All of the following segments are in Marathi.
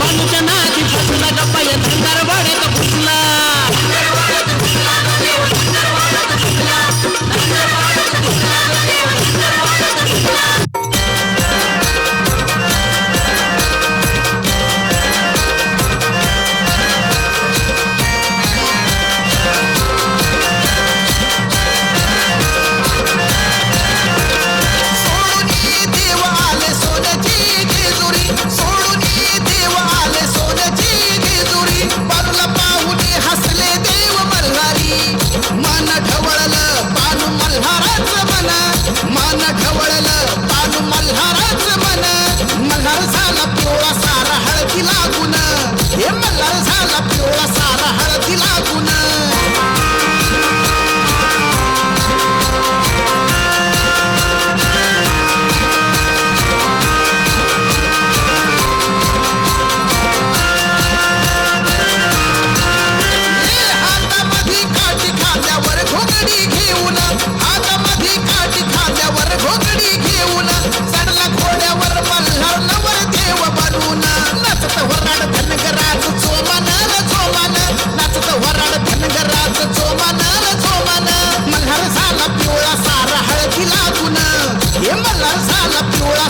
పండుచనా पाठी लागून हे मला झाला पिवळा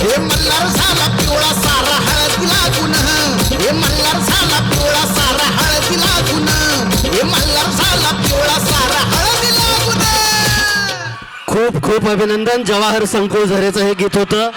हे झाला पिवळा सारा हे झाला पिवळा सारा हळदी हे पिवळा सारा खूप खूप अभिनंदन जवाहर संकुल झरेचं हे गीत होतं.